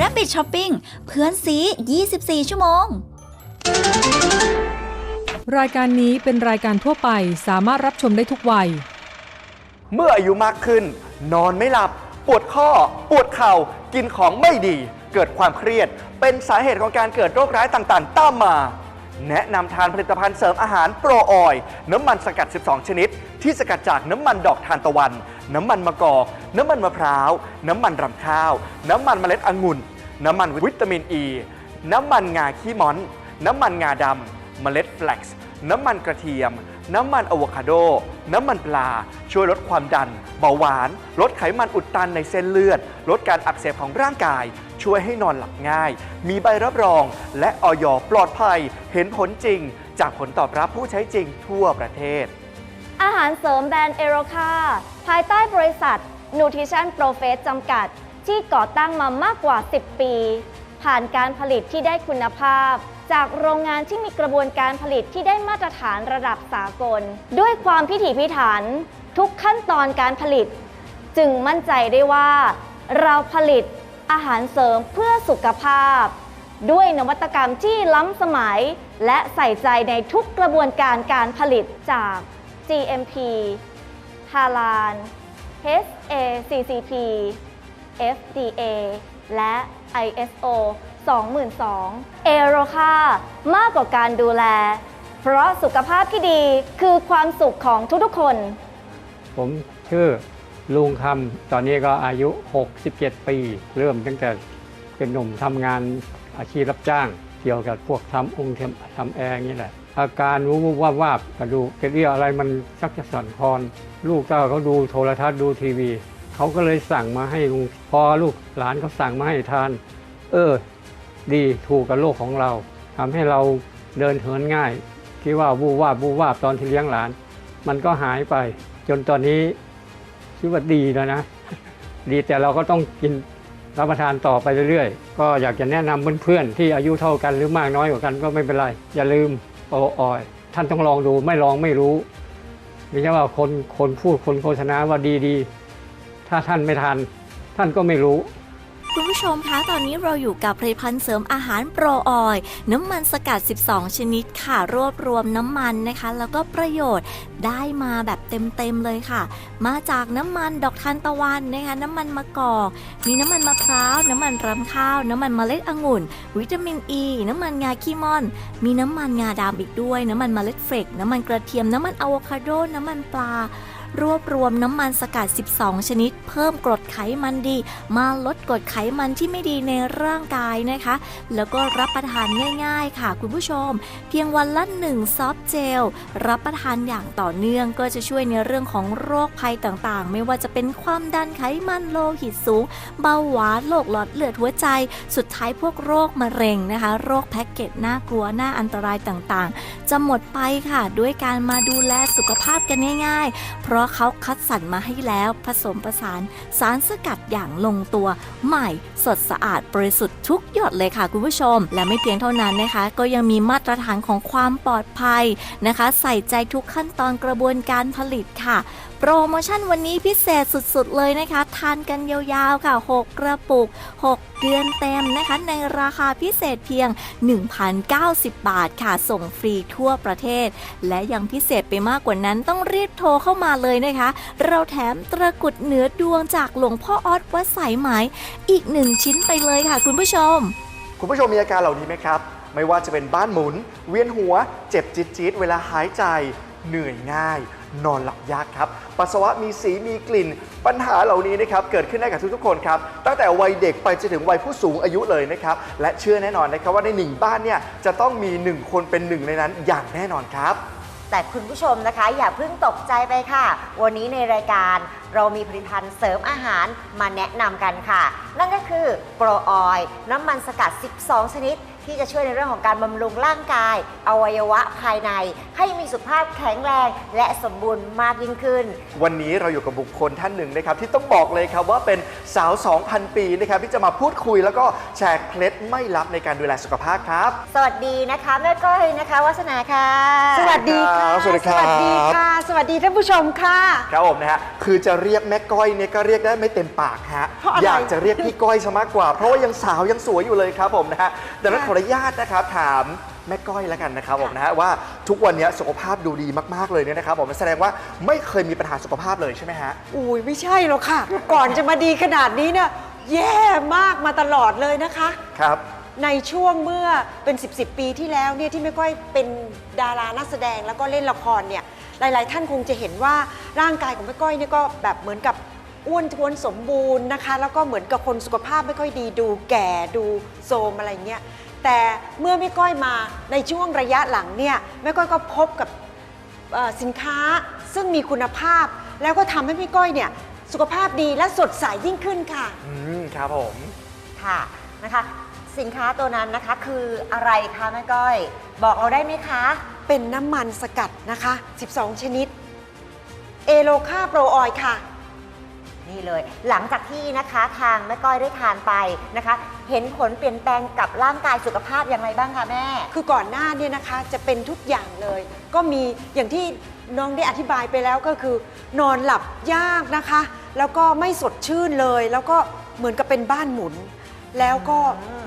Rabbit Shopping เพื่อนซี 24 ชั่วโมง รายการนี้เป็นรายการทั่วไปสามารถรับชมได้ทุกวัย เมื่ออายุมากขึ้น นอนไม่หลับ ปวดข้อ ปวดเข่า กินของไม่ดี เกิดความเครียด เป็นสาเหตุของการเกิดโรคร้ายต่างๆ ตามมา แนะนำทานผลิตภัณฑ์เสริมอาหารโปรออยล์น้ำมันสกัด 12 ชนิด ที่สกัดจากน้ำมันดอกทานตะวัน น้ำมันมะกอก น้ำมันมะพร้าว น้ำมันรำข้าว น้ำมันเมล็ดองุ่น น้ำมันวิตามินอ e, ีน้ำมันงาขี้ม้อน น้ำมันงาดำเมล็ดแฟลกซ์น้ำมันกระเทียม น้ำมันอะโวคาโด น้ำมันปลา ช่วยลดความดัน เบาหวาน ลดไขมันอุดตันในเส้นเลือด ลดการอักเสบของร่างกาย ช่วยให้นอนหลับง่าย มีใบรับรอง และออยปลอดภัย เห็นผลจริง จากผลตอบรับผู้ใช้จริงทั่วประเทศ อาหารเสริมแบรนด์เอโรคาภายใต้บริษัท Nutrition Profit จำกัด ที่ก่อตั้งมามากกว่า 10 ปี ผ่านการผลิตที่ได้คุณภาพจากโรงงานที่มีกระบวนการผลิตที่ได้มาตรฐานระดับสากล ด้วยความพิถีพิถัน ทุกขั้นตอนการผลิต จึงมั่นใจได้ว่า เราผลิตอาหารเสริมเพื่อสุขภาพ ด้วยนวัตกรรมที่ล้ำสมัย และใส่ใจในทุกกระบวนการการผลิตจาก GMP ฮาลาน HACCP FDA และ ISO 2002เอโรคามากกว่าการดูแล เพราะสุขภาพที่ดีคือความสุขของทุกๆคน ผมชื่อลุงคำตอนนี้ก็อายุ 67 ปี เริ่มตั้งแต่เป็นหนุ่มทำงานอาชีพรับจ้าง เกี่ยวกับพวกทำองค์ทำทำแอร์นี่แหละ อาการวูบวาบวาบกระดูกกระเดี่ยวอะไรมันชักจะสั่นคลอน ลูกเต้าเขาดูโทรทัศน์ดูทีวี เขาก็เลยสั่งมาให้ลุงพอลูกหลานเขาสั่งมาให้ทาน เออ ดีถูกกับโลกของเราทำให้เราเดินเหินง่าย ที่ว่าวูบวาบวูบวาบตอนที่เลี้ยงหลาน มันก็หายไป จนตอนนี้คิดว่าดีแล้วนะ ดีแต่เราก็ต้องกินรับประทานต่อไปเรื่อยๆ ก็อยากจะแนะนำเพื่อนๆที่อายุเท่ากันหรือมากน้อยกว่ากันก็ไม่เป็นไร อย่าลืมโอออย ท่านต้องลองดูไม่ลองไม่รู้ไม่ใช่ว่าคนคนพูดคนโฆษณาว่าดีๆ ถ้าท่านไม่ทานท่านก็ไม่รู้ คุณผู้ชมคะตอนนี้เราอยู่กับผลิตภัณฑ์เสริมอาหารโปรออยน้ำมันสกัด 12 ชนิดค่ะรวบรวมน้ำมันนะคะ แล้วก็ประโยชน์ได้มาแบบเต็มๆเลยค่ะ มาจากน้ำมันดอกทานตะวันนะคะ น้ำมันมะกอก มีน้ำมันมะพร้าว น้ำมันรำข้าว น้ำมันเมล็ดองุ่น วิตามินอ e, ีน้ำมันงาขี้ม่อน มีน้ำมันงาดำอีกด้วย น้ำมันเมล็ดเฟกน้ำมันกระเทียม น้ำมันอะโวคาโด น้ำมันปลา รวบรวมน้ำมันสกัด 12 ชนิด เพิ่มกรดไขมันดี มาลดกรดไขมันที่ไม่ดีในร่างกายนะคะ แล้วก็รับประทานง่าย ๆ ค่ะ คุณผู้ชม เพียงวันละ1ซอฟต์เจล รับประทานอย่างต่อเนื่องก็จะช่วยในเรื่องของโรคภัยต่างๆ ไม่ว่าจะเป็นความดันไขมันโลหิตสูง เบาหวานโรคหลอดเลือดหัวใจ สุดท้ายพวกโรคมะเร็งนะคะ โรคแพ็กเกจน่ากลัวน่าอันตรายต่างๆ จะหมดไปค่ะ ด้วยการมาดูแลสุขภาพกันง่าย ๆ เพราะเขาคัดสรรมาให้แล้วผสมประสานสารสกัดอย่างลงตัว ใหม่สดสะอาดบริสุทธิ์ทุกหยดเลยค่ะคุณผู้ชม และไม่เพียงเท่านั้นนะคะ ก็ยังมีมาตรฐานของความปลอดภัยนะคะ ใส่ใจทุกขั้นตอนกระบวนการผลิตค่ะ โปรโมชั่นวันนี้พิเศษสุดๆเลยนะคะ ทานกันยาวๆค่ะ 6 กระปุก 6 เดือนเต็มนะคะ ในราคาพิเศษเพียง 1,090 บาทค่ะ ส่งฟรีทั่วประเทศ และยังพิเศษไปมากกว่านั้นต้องรีบโทรเข้ามาเลยนะคะ เราแถมตะกุดเหนือดวงจากหลวงพ่อออสวัดสายไหมอีกหนึ่งชิ้นไปเลยค่ะ คุณผู้ชม คุณผู้ชมมีอาการเหล่านี้ไหมครับ ไม่ว่าจะเป็นบ้านหมุน เวียนหัว เจ็บจี๊ดๆเวลาหายใจ เหนื่อยง่าย นอนหลับยากครับ ปัสสาวะมีสีมีกลิ่น ปัญหาเหล่านี้นะครับเกิดขึ้นได้กับทุกๆคนครับ ตั้งแต่วัยเด็กไปจนถึงวัยผู้สูงอายุเลยนะครับ และเชื่อแน่นอนนะครับว่าในหนึ่งบ้านเนี่ยจะต้องมีหนึ่งคนเป็นหนึ่งในนั้นอย่างแน่นอนครับ แต่คุณผู้ชมนะคะ อย่าเพิ่งตกใจไปค่ะ วันนี้ในรายการ เรามีผลิตภัณฑ์เสริมอาหารมาแนะนำกันค่ะ นั่นก็คือโปรออยน้ำมันสกัด 12 ชนิด ที่จะช่วยในเรื่องของการบำรุงร่างกาย อวัยวะภายใน ให้มีสุขภาพแข็งแรงและสมบูรณ์มากยิ่งขึ้น วันนี้เราอยู่กับบุคคลท่านหนึ่งนะครับ ที่ต้องบอกเลยครับว่าเป็นสาว 2,000 ปีนะครับที่จะมาพูดคุยแล้วก็แชร์เคล็ดไม่ลับในการดูแลสุขภาพครับ สวัสดีนะคะแม่ก้อยนะคะวัฒนาค่ะ สวัสดีค่ะ สวัสดีครับ สวัสดีค่ะ สวัสดีท่านผู้ชมค่ะ ครับผมนะฮะคือจะเรียกแม่ก้อยเนี่ยก็เรียกได้ไม่เต็มปากฮะเพราะอะไร อยากจะเรียกพี่ก้อยซะมากกว่า เพราะว่ายังสาวยังสวยอยู่เลยครับผมนะฮะดังนั้นค่ะขออนุญาตนะครับถามแม่ก้อยแล้วกันนะครับผมนะฮะว่าทุกวันนี้สุขภาพดูดีมากๆเลยเนี่ยนะครับผมแสดงว่าไม่เคยมีปัญหาสุขภาพเลยใช่ไหมฮะ อุ้ยไม่ใช่หรอกค่ะ ก่อนจะมาดีขนาดนี้เนี่ยแย่มากมาตลอดเลยนะคะ ครับ ในช่วงเมื่อเป็น 10บสปีที่แล้วเนี่ยที่ไม่ค่อยเป็นดารานักแสดงแล้วก็เล่นละครเนี่ยหลาย ๆ ท่านคงจะเห็นว่าร่างกายของแม่ก้อยเนี่ยก็แบบเหมือนกับอ้วนท้วนสมบูรณ์นะคะ แล้วก็เหมือนกับคนสุขภาพไม่ค่อยดีดูแก่ดูโทรมอะไรเงี้ยแต่เมื่อแม่ก้อยมาในช่วงระยะหลังเนี่ยแม่ก้อยก็พบกับเอ่อสินค้าซึ่งมีคุณภาพ แล้วก็ทำให้พี่ก้อยเนี่ยสุขภาพดีและสดใสยิ่งขึ้นค่ะ อืม ครับผม ค่ะนะคะ สินค้าตัวนั้นนะคะ คืออะไรคะแม่ก้อย บอกเราได้ไหมคะ เป็นน้ำมันสกัดนะคะ 12 ชนิด เอโลคาโปรออยค่ะ นี่เลย หลังจากที่นะคะทางแม่ก้อยได้ทานไปนะคะ เห็นผลเปลี่ยนแปลงกับร่างกายสุขภาพอย่างไรบ้างคะแม่ คือก่อนหน้าเนี่ยนะคะจะเป็นทุกอย่างเลย ก็มีอย่างที่น้องได้อธิบายไปแล้วก็คือ นอนหลับยากนะคะ แล้วก็ไม่สดชื่นเลย แล้วก็เหมือนกับเป็นบ้านหมุน แล้วก็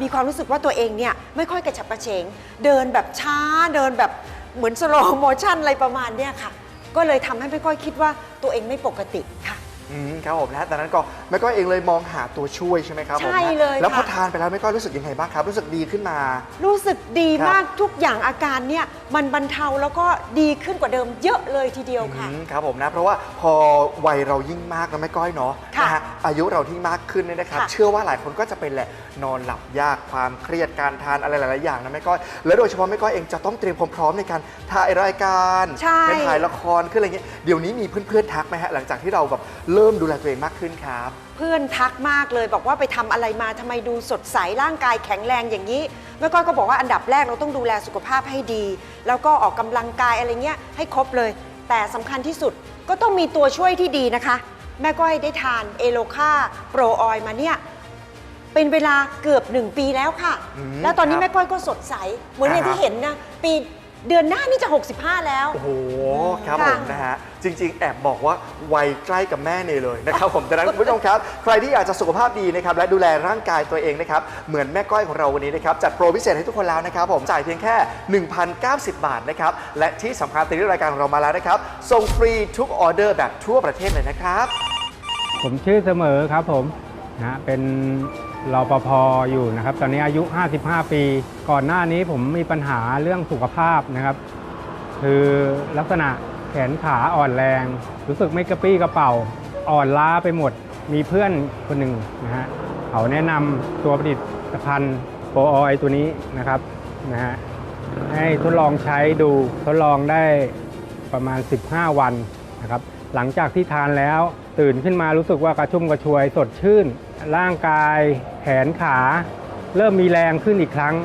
มีความรู้สึกว่าตัวเองเนี่ยไม่ค่อยกระฉับกระเฉง เดินแบบช้าเดินแบบเหมือนสโลโมชั่นอะไรประมาณเนี้ยค่ะ ก็เลยทำให้ไม่ค่อยคิดว่าตัวเองไม่ปกติค่ะ อืมครับผมนะดังนั้นก็แม่ก้อยเองเลยมองหาตัวช่วยใช่ไหมครับผมนะใช่เลยแล้วพอค่ะ ทานไปแล้วแม่ก้อยรู้สึกยังไงบ้างครับ รู้สึกดีขึ้นมา รู้สึกดีครับ มากทุกอย่างอาการเนี่ยมันบรรเทาแล้วก็ดีขึ้นกว่าเดิมเยอะเลยทีเดียวค่ะ อืมครับผมนะ เพราะว่าพอวัยเรายิ่งมากนะแม่ก้อยเนาะค่ะนะฮะอายุเราที่มากขึ้นเนี่ยนะครับ ค่ะ เชื่อว่าหลายคนก็จะเป็นแหละนอนหลับยากความเครียดการทานอะไรหลายๆอย่างนะแม่ก้อยและโดยเฉพาะแม่ก้อยเองจะต้องเตรียมความพร้อมในการถ่ายรายการใช่ในถ่ายละครขึ้นอะไรเงี้ยเดี๋ยวนี้มีเพื่อนๆทักไหมฮะหลังจากที่เราแบบเริ่มดูแลตัวเองมากขึ้นครับ เพื่อนทักมากเลยบอกว่าไปทำอะไรมาทำไมดูสดใสร่างกายแข็งแรงอย่างนี้แม่ก้อยก็บอกว่าอันดับแรกเราต้องดูแลสุขภาพให้ดี แล้วก็ออกกำลังกายอะไรเงี้ยให้ครบเลย แต่สำคัญที่สุดก็ต้องมีตัวช่วยที่ดีนะคะ แม่ก้อยได้ทานเอโลคาโปรออยมาเนี่ย เป็นเวลาเกือบหนึ่งปีแล้วค่ะ อืมแล้วตอนนี้ครับแม่ก้อยก็สดใส เหมือนอย่างอ่าฮะที่เห็นนะ ปี เดือนหน้านี่จะ 65 แล้ว โอ้โหครับผค่ะมนะฮะจริง ๆ แอบบอกว่าวัยใกล้กับแม่เนยเลยนะครับ ผมดังนั้นคุณผู้ชมครับ ใครที่อยากจะสุขภาพดีนะครับและดูแลร่างกายตัวเองนะครับเหมือนแม่ก้อยของเราวันนี้นะครับจัดโปรพิเศษให้ทุกคนแล้วนะครับผมจ่ายเพียงแค่ 1,090 บาทนะครับและที่สำคัญตอนนี้รายการของเรามาแล้วนะครับส่งฟรีทุกออเดอร์แบบทั่วประเทศเลยนะครับ ผมชื่อเสมอครับผมนะฮะเป็น รปภอยู่นะครับ ตอนนี้อายุ 55 ปี ก่อนหน้านี้ผมมีปัญหาเรื่องสุขภาพนะครับ คือลักษณะแขนขาอ่อนแรง รู้สึกไม่กระปรี้กระเป๋า อ่อนล้าไปหมด มีเพื่อนคนหนึ่งนะฮะเขาแนะนำตัวผลิตภัณฑ์โปรออยตัวนี้นะครับนะฮะให้ทดลองใช้ดูทดลองได้ประมาณ 15 วันนะครับ หลังจากที่ทานแล้วตื่นขึ้นมารู้สึกว่ากระชุ่มกระชวยสดชื่น ร่างกายแขนขา เริ่มมีแรงขึ้นอีกครั้ง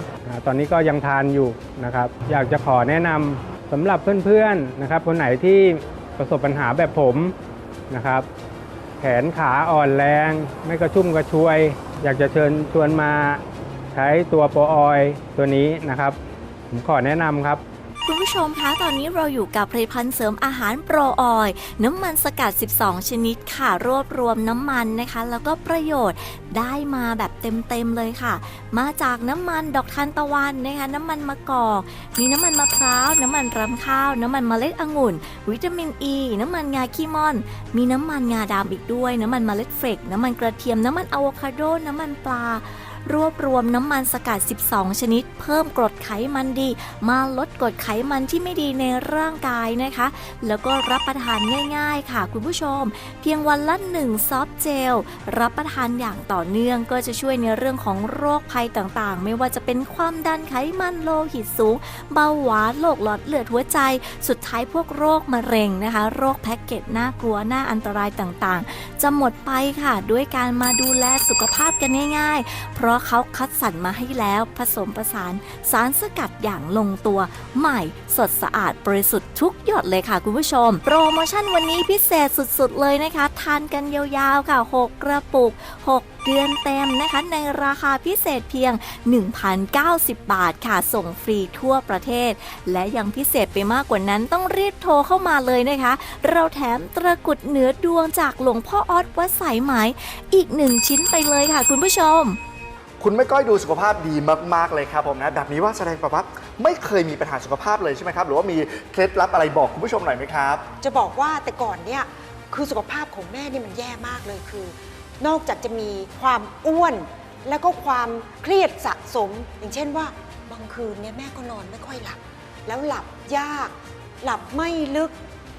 ตอนนี้ก็ยังทานอยู่นะครับ อยากจะขอแนะนำสำหรับเพื่อนๆนะครับ คนไหนที่ประสบปัญหาแบบผมนะครับ แขนขาอ่อนแรง ไม่กระชุ่มกระชวย อยากจะเชิญชวนมาใช้ตัวโปรออยตัวนี้นะครับ ผมขอแนะนำครับ คุณผู้ชมคะตอนนี้เราอยู่กับผลิตภัณฑ์เสริมอาหารโปรออยล์น้ำมันสกัด 12 ชนิดค่ะ รวบรวมน้ำมันนะคะ แล้วก็ประโยชน์ได้มาแบบเต็มๆเลยค่ะ มาจากน้ำมันดอกทานตะวันนะคะน้ำมันมะกอกมีน้ำมันมะพร้าว น้ำมันรำข้าว น้ำมันเมล็ดองุ่น วิตามินอ e, ีน้ำมันงาขี้ม่อน มีน้ำมันงาดำอีกด้วย น้ำมันเมล็ดเฟกน้ำมันกระเทียมน้ำมันอะโวคาโดน้ำมันปลา รวบรวมน้ำมันสกัด 12 ชนิด เพิ่มกรดไขมันดี มาลดกรดไขมันที่ไม่ดีในร่างกายนะคะ แล้วก็รับประทานง่ายๆ ค่ะคุณผู้ชม เพียงวันละ1ซอฟต์เจล รับประทานอย่างต่อเนื่องก็จะช่วยในเรื่องของโรคภัยต่างๆ ไม่ว่าจะเป็นความดันไขมันโลหิตสูง เบาหวานโรคหลอดเลือดหัวใจ สุดท้ายพวกโรคมะเร็งนะคะ โรคแพ็กเกจน่ากลัวน่าอันตรายต่างๆ จะหมดไปค่ะ ด้วยการมาดูแลสุขภาพกันง่าย ๆ เพราะราะเขาคัดสรรมาให้แล้วผสมผสานสารสกัดอย่างลงตัว ใหม่สดสะอาดบริสุทธิ์ทุกหยดเลยค่ะคุณผู้ชม โปรโมชั่นวันนี้พิเศษสุดๆเลยนะคะ ทานกันยาวๆค่ะ 6 กระปุก 6เดือนเต็มนะคะในราคาพิเศษเพียง 1,090 บาทค่ะ ส่งฟรีทั่วประเทศ และยังพิเศษไปมากกว่านั้นต้องรีบโทรเข้ามาเลยนะคะ เราแถมตะกุดเหนือดวงจากหลวงพ่อออสวัดสายไหม อีกหนึ่งชิ้นไปเลยค่ะคุณผู้ชม คุณแม่ก้อยดูสุขภาพดีมาก ๆ เลยครับผมนะ แบบนี้ว่าแสดงแบบว่าไม่เคยมีปัญหาสุขภาพเลยใช่ไหมครับ หรือว่ามีเคล็ดลับอะไรบอกคุณผู้ชมหน่อยไหมครับ จะบอกว่าแต่ก่อนเนี่ยคือสุขภาพของแม่นี่มันแย่มากเลยคือ นอกจากจะมีความอ้วน แล้วก็ความเครียดสะสม อย่างเช่นว่าบางคืนเนี่ยแม่ก็นอนไม่ค่อยหลับ แล้วหลับยาก หลับไม่ลึก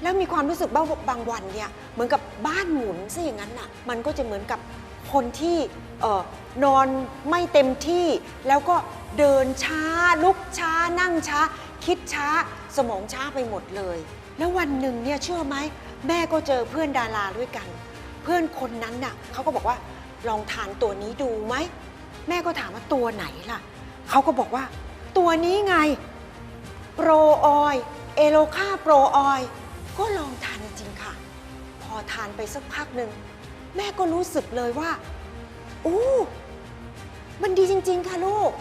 แล้วมีความรู้สึกว่าบางวันเนี่ยเหมือนกับบ้านหมุนซะอย่างนั้นน่ะ มันก็จะเหมือนกับ คนที่นอนไม่เต็มที่ แล้วก็เดินช้า ลุกช้า นั่งช้า คิดช้า สมองช้าไปหมดเลย แล้ววันหนึ่งเนี่ยเชื่อไหม แม่ก็เจอเพื่อนดาราด้วยกัน เพื่อนคนนั้นน่ะเขาก็บอกว่าลองทานตัวนี้ดูไหม แม่ก็ถามว่าตัวไหนล่ะ เขาก็บอกว่า ตัวนี้ไง โปรออยเอโลคาโปรออยก็ลองทานจริงค่ะ พอทานไปสักพักหนึ่ง แม่ก็รู้สึกเลยว่าอู้มันดีจริง ๆ ค่ะลูก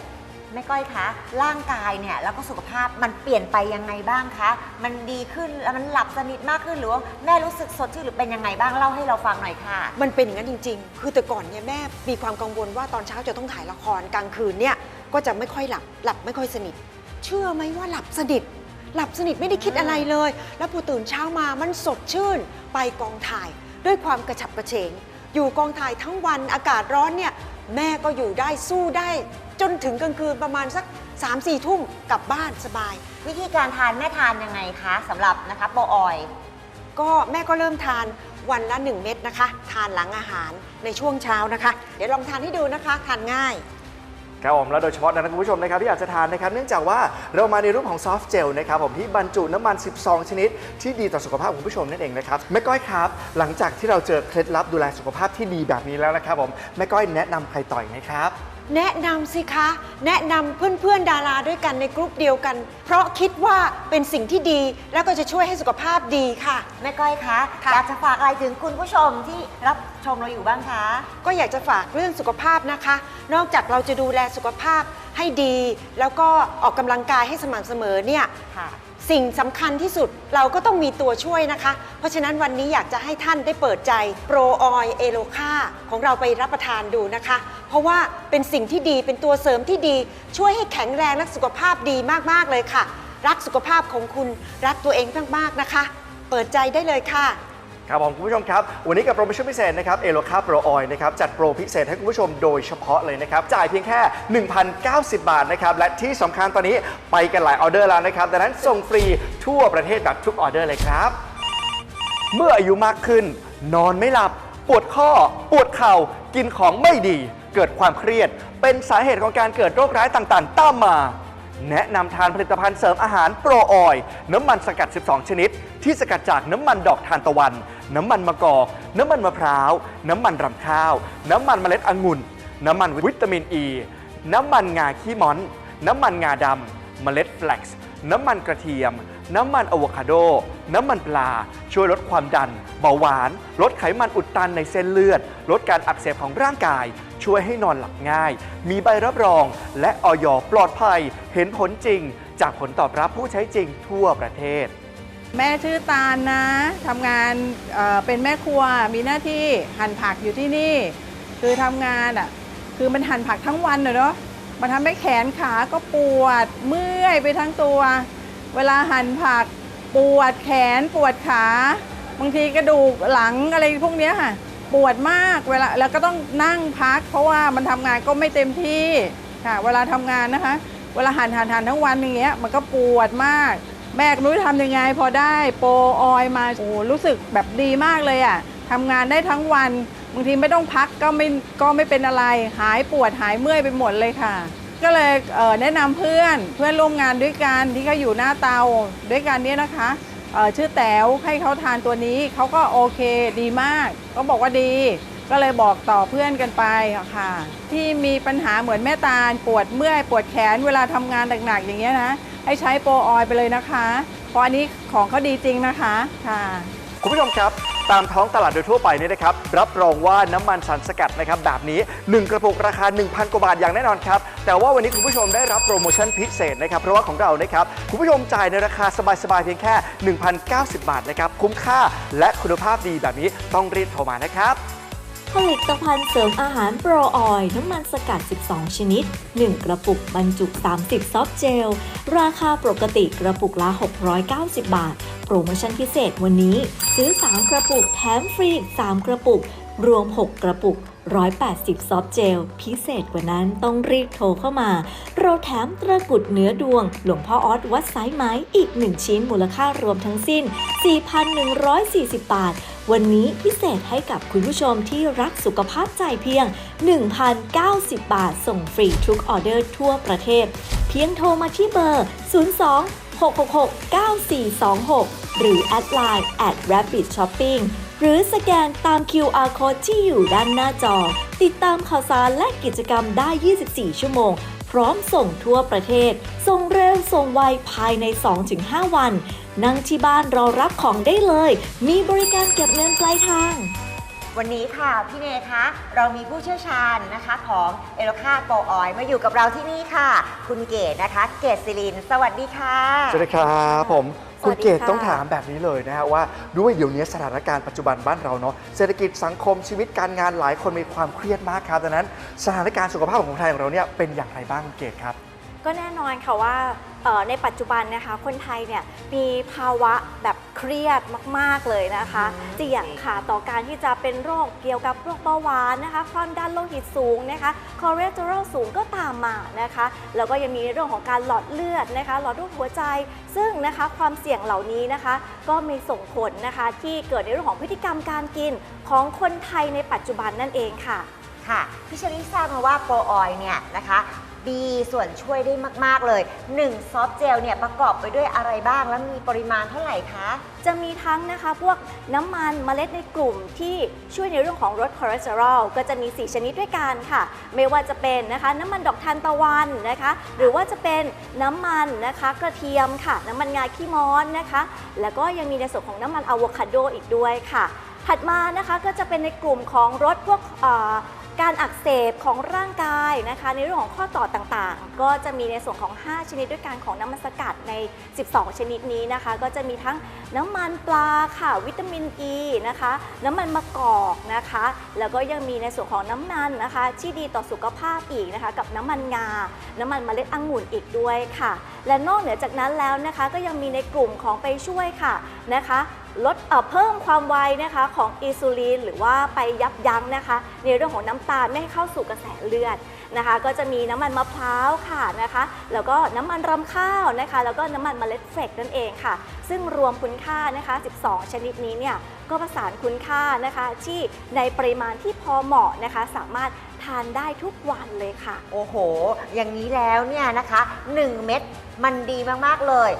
แม่ก้อยคะร่างกายเนี่ยแล้วก็สุขภาพมันเปลี่ยนไปยังไงบ้างคะ มันดีขึ้นแล้วมันหลับสนิทมากขึ้นหรือว่าแม่รู้สึกสดชื่นหรือเป็นยังไงบ้างเล่าให้เราฟังหน่อยค่ะ มันเป็นอย่างนั้นจริง ๆ คือแต่ก่อนเนี่ยแม่มีความกังวลว่าตอนเช้าจะต้องถ่ายละครกลางคืนเนี่ยก็จะไม่ค่อยหลับหลับไม่ค่อยสนิท เชื่อไหมว่าหลับสนิทหลับสนิทไม่ได้คิดอะไรเลย แล้วพอตื่นเช้ามามันสดชื่น ไปกองถ่าย ด้วยความกระฉับกระเฉง อยู่กองถ่ายทั้งวันอากาศร้อนเนี่ยแม่ก็อยู่ได้สู้ได้ จนถึงกลางคืนประมาณสัก3ามสี่ทุ่มกลับบ้านสบาย วิธีการทานแม่ทานยังไงคะสำหรับนะคะโปรออย ก็แม่ก็เริ่มทานวันละ 1 เม็ดนะคะ ทานหลังอาหารในช่วงเช้านะคะ เดี๋ยวลองทานให้ดูนะคะ ทานง่าย ครับผมแล้วโดยเฉพาะนะคุณผู้ชมนะครับที่อยากจะทานนะครับเนื่องจากว่าเรามาในรูปของซอฟต์เจลนะครับผมที่บรรจุน้ำมัน 12 ชนิด ที่ดีต่อสุขภาพของคุณผู้ชมนั่นเองนะครับแม่ก้อยครับหลังจากที่เราเจอเคล็ดลับดูแลสุขภาพที่ดีแบบนี้แล้วนะครับผมแม่ก้อยแนะนำใครต่อยไหมครับ แนะนำสิคะ แนะนำเพื่อนๆดาราด้วยกันในกลุ่มเดียวกัน เพราะคิดว่าเป็นสิ่งที่ดีแล้วก็จะช่วยให้สุขภาพดีค่ะ แม่ก้อยคะค่ะอยากจะฝากอะไรถึงคุณผู้ชมที่รับชมเราอยู่บ้างคะ ก็อยากจะฝากเรื่องสุขภาพนะคะ นอกจากเราจะดูแลสุขภาพให้ดี แล้วก็ออกกำลังกายให้สม่ำเสมอเนี่ยค่ะ สิ่งสำคัญที่สุดเราก็ต้องมีตัวช่วยนะคะ เพราะฉะนั้นวันนี้อยากจะให้ท่านได้เปิดใจโปรออยเอโลคาของเราไปรับประทานดูนะคะ เพราะว่าเป็นสิ่งที่ดีเป็นตัวเสริมที่ดี ช่วยให้แข็งแรงและสุขภาพดีมาก ๆ เลยค่ะ รักสุขภาพของคุณรักตัวเองมาก ๆ นะคะ เปิดใจได้เลยค่ะ ครับผมคุณผู้ชมครับ วันนี้กับโปรโมชั่นพิเศษนะครับเอโลคาโปรออยนะครับจัดโปรพิเศษให้คุณผู้ชมโดยเฉพาะเลยนะครับ จ่ายเพียงแค่ 1,090 บาทนะครับ และที่สำคัญตอนนี้ไปกันหลายออเดอร์แล้วนะครับดังนั้นส่งฟรีทั่วประเทศแบบทุกออเดอร์เลยครับ เมื่ออายุมากขึ้น นอนไม่หลับ ปวดข้อ ปวดเข่า กินของไม่ดี เกิดความเครียด เป็นสาเหตุของการเกิดโรคร้ายต่างๆ ตามมา แนะนำทานผลิตภัณฑ์เสริมอาหารโปรออยล์น้ำมันสกัด 12 ชนิด ที่สกัดจากน้ำมันดอกทานตะวัน น้ำมันมะกอก น้ำมันมะพร้าว น้ำมันรำข้าว น้ำมันเมล็ดองุ่น น้ำมันวิตามินอ e, ีน้ำมันงาขี้ม้อน น้ำมันงาดำเมล็ดแฟลกซ์น้ำมันกระเทียม น้ำมันอะโวคาโด น้ำมันปลา ช่วยลดความดัน เบาหวาน ลดไขมันอุดตันในเส้นเลือด ลดการอักเสบของร่างกาย ช่วยให้นอนหลับง่าย มีใบรับรอง และออยปลอดภัย เห็นผลจริง จากผลตอบรับผู้ใช้จริงทั่วประเทศ แม่ชื่อตาลนะทำงานเอ่อเป็นแม่ครัวมีหน้าที่หั่นผักอยู่ที่นี่ คือทำงานอะคือมันหั่นผักทั้งวันเลยเนาะมันทำให้แขนขาก็ปวดเมื่อยไปทั้งตัว เวลาหั่นผักปวดแขนปวดขา บางทีกระดูกหลังอะไรพวกเนี้ยค่ะ ปวดมากเวลาแล้วก็ต้องนั่งพัก เพราะว่ามันทำงานก็ไม่เต็มที่ค่ะ เวลาทำงานนะคะ เวลาหันหั่นหันทั้งวันอย่างเงี้ยมันก็ปวดมาก แม่ก็ไม่รู้จะทำยังไง พอได้โปรออยมาโอ้รู้สึกแบบดีมากเลยอะ่ะทำงานได้ทั้งวันบางทีไม่ต้องพักก็ไม่ก็ไม่เป็นอะไร หายปวดหายเมื่อยไปหมดเลยค่ะ ก็เลยเแนะนำเพื่อนเพื่อนร่วมงานด้วยกันที่เขาอยู่หน้าเตาด้วยกันเนี้นะคะ ชื่อแต๋วให้เขาทานตัวนี้เขาก็โอเคดีมากเขาบอกว่าดีก็เลยบอกต่อเพื่อนกันไปค่ะ ที่มีปัญหาเหมือนแม่ตาล ปวดเมื่อยปวดแขนเวลาทำงานหนักๆอย่างเงี้ยนะ ให้ใช้โปรออยไปเลยนะคะ เพราะอันนี้ของเขาดีจริงนะคะค่ะ คุณผู้ชมครับ ตามท้องตลาดโดยทั่วไปนี่นะครับรับรองว่าน้ำมันสารสกัดนะครับแบบนี้ 1 กระปุกราคา 1,000 กว่าบาทอย่างแน่นอนครับ แต่ว่าวันนี้คุณผู้ชมได้รับโปรโมชั่นพิเศษนะครับเพราะว่าของเรานะครับคุณผู้ชมจ่ายในราคาสบายๆเพียงแค่ 1,090 บาทนะครับคุ้มค่าและคุณภาพดีแบบนี้ต้องรีบโทรมานะครับ ผลิตภัณฑ์เสริมอาหารโปรออยล์น้ำมันสกัด 12 ชนิด 1 กระปุกบรรจุ 30 ซอฟต์เจล ราคาปกติกระปุกละ 690 บาท โปรโมชั่นพิเศษวันนี้ ซื้อ 3 กระปุกแถมฟรีอีก3กระปุก รวม 6 กระปุก 180 ซอฟต์เจล พิเศษกว่านั้นต้องรีบโทรเข้ามา เราแถมตะกุดเนื้อดวง หลวงพ่อออสวัดสายไหมอีก 1 ชิ้นมูลค่ารวมทั้งสิ้น 4,140 บาท วันนี้พิเศษให้กับคุณผู้ชมที่รักสุขภาพใจเพียง 1,090 บาทส่งฟรีทุกออเดอร์ทั่วประเทศ เพียงโทรมาที่เบอร์ 02 666 9426 หรือแอดไลน์ at rapid shopping หรือสแกนตาม QR code ที่อยู่ด้านหน้าจอ ติดตามข่าวสารและกิจกรรมได้ 24 ชั่วโมง ร้อมส่งทั่วประเทศ ส่งเร็วส่งไวภายใน 2-5 วัน นั่งที่บ้านรอรับของได้เลย มีบริการเก็บเงินปลายทางวันนี้ค่ะ พี่เนยคะเรามีผู้เชี่ยวชาญนะคะของเอโลคาโปรออยมาอยู่กับเราที่นี่ค่ะ คุณเกดนะคะ เกดศิริน สวัสดีค่ะ สวัสดีครับผมส คุวัณสดีเกตค่ะต้องถามแบบนี้เลยนะฮะว่าด้วยเดี๋ยวนี้สถานการณ์ปัจจุบันบ้านเราเนาะเศรษฐกิจสังคมชีวิตการงานหลายคนมีความเครียดมากครับดังนั้นสถานการณ์สุขภาพของคนไทยของเราเนี่ยเป็นอย่างไรบ้างคุณเกตครับ ก็แน่นอนค่ะว่าเอ่อในปัจจุบันนะคะคนไทยเนี่ยมีภาวะแบบ เครียดมาก ๆ เลยนะคะ เสี่ยงค่ะต่อการที่จะเป็นโรคเกี่ยวกับโรคเบาหวานนะคะ ความดันโลหิตสูงนะคะ คอเลสเตอรอลสูงก็ตามมานะคะ แล้วก็ยังมีเรื่องของการหลอดเลือดนะคะ หลอดรูปหัวใจ ซึ่งนะคะความเสี่ยงเหล่านี้นะคะ ก็มีส่งผลนะคะที่เกิดในเรื่องของพฤติกรรมการกินของคนไทยในปัจจุบันนั่นเองค่ะค่ะพี่เชอรี่ทราบมาว่าโปรออยเนี่ยนะคะ มีส่วนช่วยได้มาก ๆ เลย 1 ซอฟต์เจลเนี่ยประกอบไปด้วยอะไรบ้าง และมีปริมาณเท่าไหร่คะ จะมีทั้งนะคะพวกน้ำมันเมล็ดในกลุ่มที่ช่วยในเรื่องของลดคอเลสเตอรอลก็จะมี 4 ชนิดด้วยกันค่ะ ไม่ว่าจะเป็นนะคะ น้ำมันดอกทานตะวันนะคะ หรือว่าจะเป็นน้ำมันนะคะกระเทียมค่ะ น้ำมันงาขี้ม้อนนะคะ แล้วก็ยังมีในส่วนของน้ำมันอะโวคาโดอีกด้วยค่ะ ถัดมานะคะก็จะเป็นในกลุ่มของรถพวก การอักเสบของร่างกายนะคะ ในเรื่องของข้อต่อต่างๆ ก็จะมีในส่วนของ 5 ชนิดด้วยกันของน้ำมันสกัดใน 12 ชนิดนี้นะคะ ก็จะมีทั้งน้ำมันปลาค่ะวิตามินอ e ีนะคะ น้ำมันมะกอกนะคะ แล้วก็ยังมีในส่วนของน้ำมันนะคะ ที่ดีต่อสุขภาพอีกนะคะ กับน้ำมันงา น้ำมันเมล็ดองุ่นอีกด้วยค่ะ และนอกเหนือจากนั้นแล้วนะคะ ก็ยังมีในกลุ่มของไปช่วยค่ะนะคะ ลดเพิ่มความไวนะคะของอินซูลินหรือว่าไปยับยั้งนะคะ ในเรื่องของน้ำตาลไม่ให้เข้าสู่กระแสเลือดนะคะ ก็จะมีน้ำมันมะพร้าวค่ะนะคะ แล้วก็น้ำมันรำข้าวนะคะ แล้วก็น้ำมันเมล็ดเฟกนั่นเองค่ะ ซึ่งรวมคุณค่านะคะ 12 ชนิดนี้เนี่ยก็ประสานคุณค่านะคะ ที่ในปริมาณที่พอเหมาะนะคะ สามารถทานได้ทุกวันเลยค่ะ โอ้โห อย่างนี้แล้วเนี่ยนะคะ 1 เม็ดมันดีมาก ๆ เลย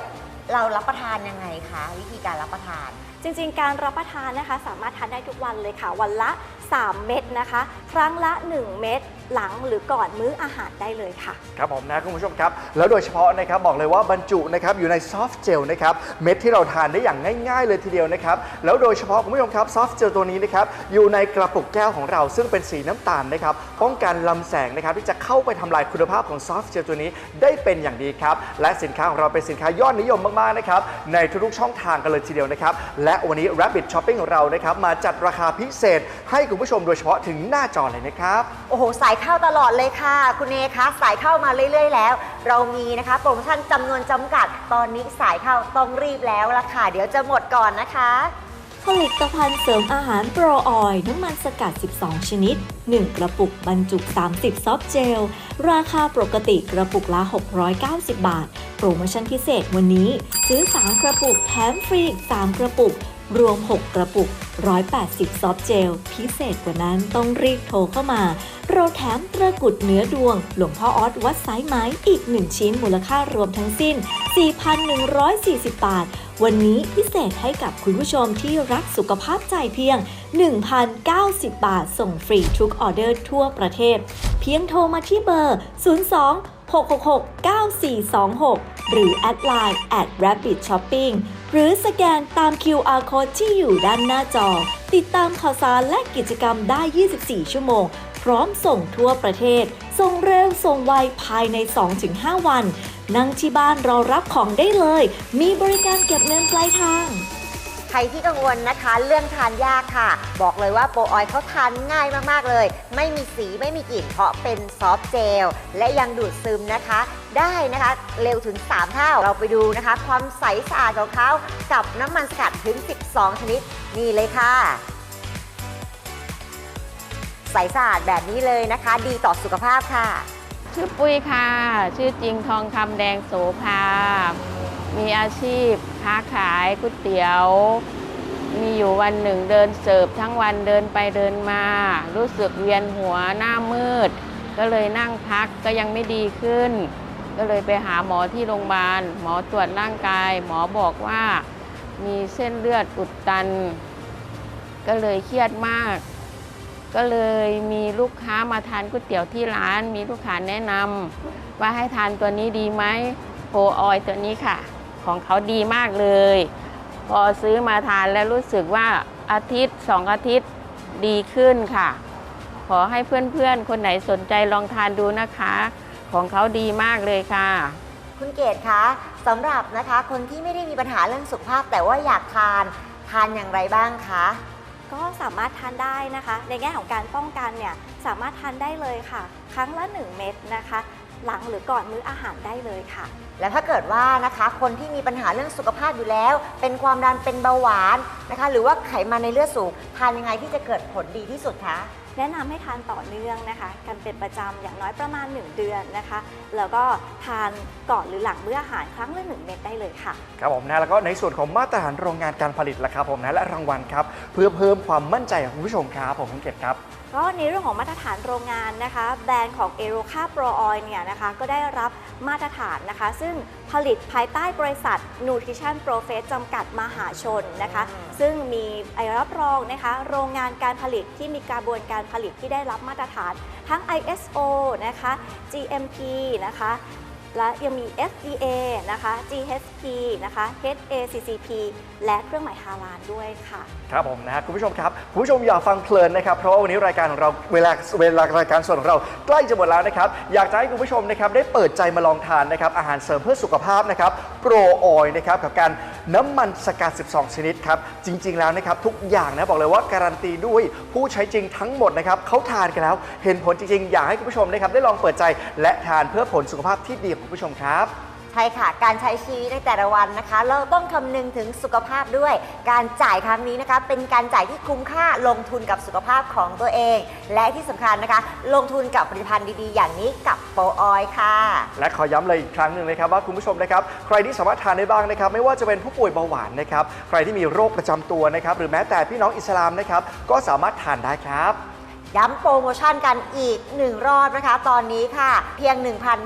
เรารับประทานยังไงคะ วิธีการรับประทาน จริงๆ การรับประทานนะคะ สามารถทานได้ทุกวันเลยค่ะ วันละ 3 เม็ดนะคะ ครั้งละ 1 เม็ด หลังหรือก่อนมื้ออาหารได้เลยค่ะ ครับผมนะคุณผู้ชมครับ แล้วโดยเฉพาะนะครับบอกเลยว่าบรรจุนะครับอยู่ในซอฟต์เจลนะครับเม็ดที่เราทานได้อย่างง่าย ๆ เลยทีเดียวนะครับแล้วโดยเฉพาะคุณผู้ชมครับซอฟต์เจลตัวนี้นะครับอยู่ในกระปุกแก้วของเรา ซึ่งเป็นสีน้ำตาลนะครับป้องกันลำแสงนะครับที่จะเข้าไปทำลายคุณภาพของซอฟต์เจลตัวนี้ได้เป็นอย่างดีครับและสินค้าของเราเป็นสินค้ายอดนิยมมากๆนะครับในทุกๆช่องทางกันเลยทีเดียวนะครับและวันนี้ Rabbit Shopping ของเรานะครับมาจัดราคาพิเศษ ให้คุณผู้ชมโดยเฉพาะถึงหน้าจอเลยนะครับโอ้โหสายเข้าตลอดเลยค่ะ คุณเอคะสายเข้ามาเรื่อย ๆ แล้ว เรามีนะคะโปรโมชั่นจำนวนจำกัด ตอนนี้สายเข้าต้องรีบแล้วละค่ะ เดี๋ยวจะหมดก่อนนะคะ ผลิตภัณฑ์เสริมอาหารโปรออยล์น้ำมันสกัด 12 ชนิด 1 กระปุกบรรจุ 30 ซอฟเจล ราคาปกติกระปุกละ 690 บาท โปรโมชั่นพิเศษวันนี้ ซื้อ 3 กระปุกแถมฟรี 3 กระปุก รวม 6 กระปุก 180 ซอฟต์เจล พิเศษกว่านั้นต้องรีบโทรเข้ามา เราแถมตระกุดเนื้อดวง หลวงพ่อออสวัดสายไหมอีก 1 ชิ้นมูลค่ารวมทั้งสิ้น 4,140 บาท วันนี้พิเศษให้กับคุณผู้ชมที่รักสุขภาพใจเพียง 1,090 บาท ส่งฟรีทุกออเดอร์ทั่วประเทศ เพียงโทรมาที่เบอร์ 02 666 9426 หรือแอดไลน์ at rabbit shopping หรือสแกนตาม QR code ที่อยู่ด้านหน้าจอ ติดตามข่าวสารและกิจกรรมได้ 24 ชั่วโมง พร้อมส่งทั่วประเทศ ส่งเร็วส่งไวภายใน 2-5 วัน นั่งที่บ้านรอรับของได้เลย มีบริการเก็บเงินปลายทาง รที่กังวลนะคะเรื่องทานยากค่ะ บอกเลยว่าโปรออยล์เขาทานง่ายมากๆเลย ไม่มีสีไม่มีกลิ่นเพราะเป็นซอฟต์เจล และยังดูดซึมนะคะ ได้นะคะเร็วถึง 3 เท่าเราไปดูนะคะ ความใสสะอาดของเขากับน้ำมันสกัดถึง 12 ชนิดนี่เลยค่ะใสสะอาดแบบนี้เลยนะคะ ดีต่อสุขภาพค่ะ ชื่อปุ้ยค่ะ ชื่อจริงทองคำแดงโสภา มีอาชีพ ค้าขายก๋วยเตี๋ยว มีอยู่วันหนึ่งเดินเสิร์ฟทั้งวันเดินไปเดินมา รู้สึกเวียนหัวหน้ามืด ก็เลยนั่งพักก็ยังไม่ดีขึ้น ก็เลยไปหาหมอที่โรงพยาบาล หมอตรวจร่างกาย หมอบอกว่ามีเส้นเลือดอุดตัน ก็เลยเครียดมาก ก็เลยมีลูกค้ามาทานก๋วยเตี๋ยวที่ร้าน มีลูกค้าแนะนำว่าให้ทานตัวนี้ดีไหมโพออยตัวนี้ค่ะ ของเขาดีมากเลย พอซื้อมาทานแล้วรู้สึกว่าอาทิตย์สองอาทิตย์ดีขึ้นค่ะ ขอให้เพื่อนๆ คนไหนสนใจลองทานดูนะคะ ของเขาดีมากเลยค่ะ คุณเกดคะสำหรับนะคะคนที่ไม่ได้มีปัญหาเรื่องสุขภาพ แต่ว่าอยากทานทานอย่างไรบ้างคะก็สามารถทานได้นะคะ ในแง่ของการป้องกันเนี่ยสามารถทานได้เลยค่ะ ครั้งละ 1 เม็ดนะคะ หลังหรือก่อนมื้ออาหารได้เลยค่ะ แล้วถ้าเกิดว่านะคะคนที่มีปัญหาเรื่องสุขภาพอยู่แล้ว เป็นความดันเป็นเบาหวานนะคะ หรือว่าไขมันในเลือดสูงทานยังไงที่จะเกิดผลดีที่สุดคะ แนะนำให้ทานต่อเนื่องนะคะกันเป็นประจำอย่างน้อยประมาณ 1 เดือนนะคะ แล้วก็ทานก่อนหรือหลังมื้ออาหารครั้งละ1เม็ดได้เลยค่ะ ครับผมนะแล้วก็ในส่วนของมาตรฐานโรงงานการผลิตละครับผมนะและรางวัลครับ เพื่อเพิ่มความมั่นใจของคุณผู้ชมครับผมคุณเกศครับก็ในเรื่องของมาตรฐานโรงงานนะคะ แบรนด์ของ a e r o c a Pro Oil เนี่ยนะคะก็ได้รับมาตรฐานนะคะ ซึ่งผลิตภายใต้บริษัท Nutrition Profit จำกัดมหาชนนะคะ ซึ่งมีใบรับรองนะคะ โรงงานการผลิตที่มีกระบวนการผลิตที่ได้รับมาตรฐานทั้ง ISO นะคะ GMP นะคะ และยังมี FDA นะคะ GHP นะคะ HACCP และเครื่องหมายฮาลาลด้วยค่ะ ครับผมนะคุณผู้ชมครับคุณผู้ชมอย่าฟังเพลินนะครับ เพราะว่าวันนี้รายการของเราเวลาเวลารายการสดของเราใกล้จะหมดแล้วนะครับ อยากจะให้คุณผู้ชมนะครับได้เปิดใจมาลองทานนะครับอาหารเสริมเพื่อสุขภาพนะครับโปรออยนะครับกับการน้ำมันสกัด 12 ชนิดครับ จริง ๆ แล้วนะครับทุกอย่างนะบอกเลยว่าการันตีด้วยผู้ใช้จริงทั้งหมดนะครับเขาทานกันแล้ว เห็นผลจริงๆ อยากให้คุณผู้ชมนะครับได้ลองเปิดใจและทานเพื่อผลสุขภาพที่ดีของคุณผู้ชมครับ ใช่ค่ะ การใช้ชีวิตในแต่ละวันนะคะ เราต้องคำนึงถึงสุขภาพด้วย การจ่ายครั้งนี้นะคะ เป็นการจ่ายที่คุ้มค่าลงทุนกับสุขภาพของตัวเอง และที่สำคัญนะคะ ลงทุนกับผลิตภัณฑ์ดีๆ อย่างนี้กับโปรออยค่ะ และขอย้ำเลยอีกครั้งหนึ่งนะครับว่าคุณผู้ชมนะครับ ใครที่สามารถทานได้บ้างนะครับ ไม่ว่าจะเป็นผู้ป่วยเบาหวานนะครับ ใครที่มีโรคประจำตัวนะครับ หรือแม้แต่พี่น้องอิสลามนะครับ ก็สามารถทานได้ครับ ย้ำโปรโมชั่นกันอีก 1 รอบนะคะ ตอนนี้ค่ะ เพียง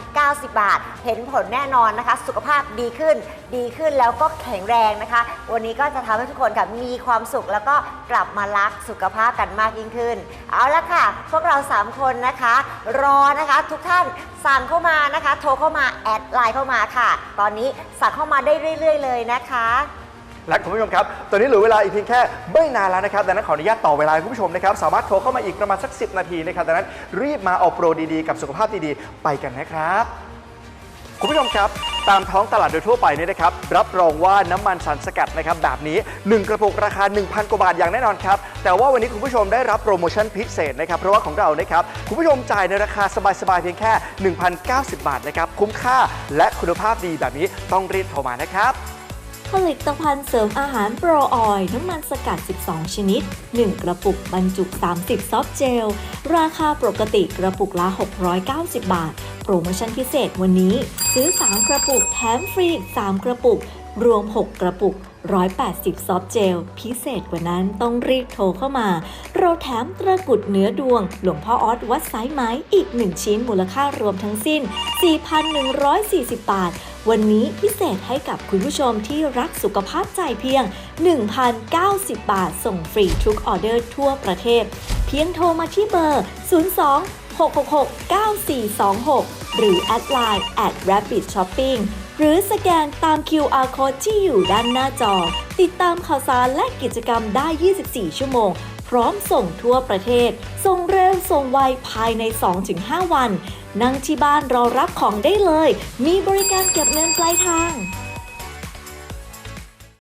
1,090 บาท เห็นผลแน่นอนนะคะ สุขภาพดีขึ้น ดีขึ้นแล้วก็แข็งแรงนะคะ วันนี้ก็จะทำให้ทุกคนค่ะมีความสุขแล้วก็กลับมารักสุขภาพกันมากยิ่งขึ้น เอาละค่ะ พวกเรา 3 คนนะคะ รอนะคะทุกท่านสั่งเข้ามานะคะ โทรเข้ามาแอดไลน์เข้ามาค่ะ ตอนนี้สั่งเข้ามาได้เรื่อย ๆ เลยนะคะ และคุณผู้ชมครับ ตอนนี้เหลือเวลาอีกเพียงแค่ไม่นานแล้วนะครับ ดังนั้นขออนุญาตต่อเวลาคุณผู้ชมนะครับ สามารถโทรเข้ามาอีกประมาณสัก 10 นาทีนะครับ ดังนั้นรีบมาเอาโปรดีๆ กับสุขภาพดีๆ ไปกันนะครับคุณผู้ชมครับ ตามท้องตลาดโดยทั่วไปเนี่ยนะครับ รับรองว่าน้ำมันสารสกัดนะครับแบบนี้ 1 กระปุกราคา 1,000 กว่าบาทอย่างแน่นอนครับ แต่ว่าวันนี้คุณผู้ชมได้รับโปรโมชั่นพิเศษนะครับ เพราะว่าของเรานะครับ คุณผู้ชมจ่ายในราคาสบาย ๆ เพียงแค่ 1,090 บาทนะครับ คุ้มค่าและคุณภาพดีแบบนี้ต้องรีบโทรมานะครับ ผลิตภัณฑ์เสริมอาหารโปรออยล์น้ำมันสกัด 12 ชนิด 1 กระปุกบรรจุ 30 ซอฟต์เจล ราคาปกติกระปุกละ 690 บาท โปรโมชั่นพิเศษวันนี้ ซื้อ 3 กระปุกแถมฟรีอีก 3 กระปุก รวม 6 กระปุก 180 ซอฟต์เจล พิเศษกว่านั้นต้องรีบโทรเข้ามา เราแถมตระกุดเนื้อดวง หลวงพ่อออสวัดสายไหมอีก 1 ชิ้นมูลค่ารวมทั้งสิ้น 4,140 บาท วันนี้พิเศษให้กับคุณผู้ชมที่รักสุขภาพใจเพียง 1,090 บาทส่งฟรีทุกออเดอร์ทั่วประเทศ เพียงโทรมาที่เบอร์ 02 666 9426 หรือแอดไลน์ at rapid shopping หรือสแกนตาม QR code ที่อยู่ด้านหน้าจอ ติดตามข่าวสารและกิจกรรมได้ 24 ชั่วโมง พร้อมส่งทั่วประเทศ ส่งเร็วส่งไวภายใน 2-5 วัน นั่งที่บ้านรอรับของได้เลย มีบริการเก็บเงินปลายทาง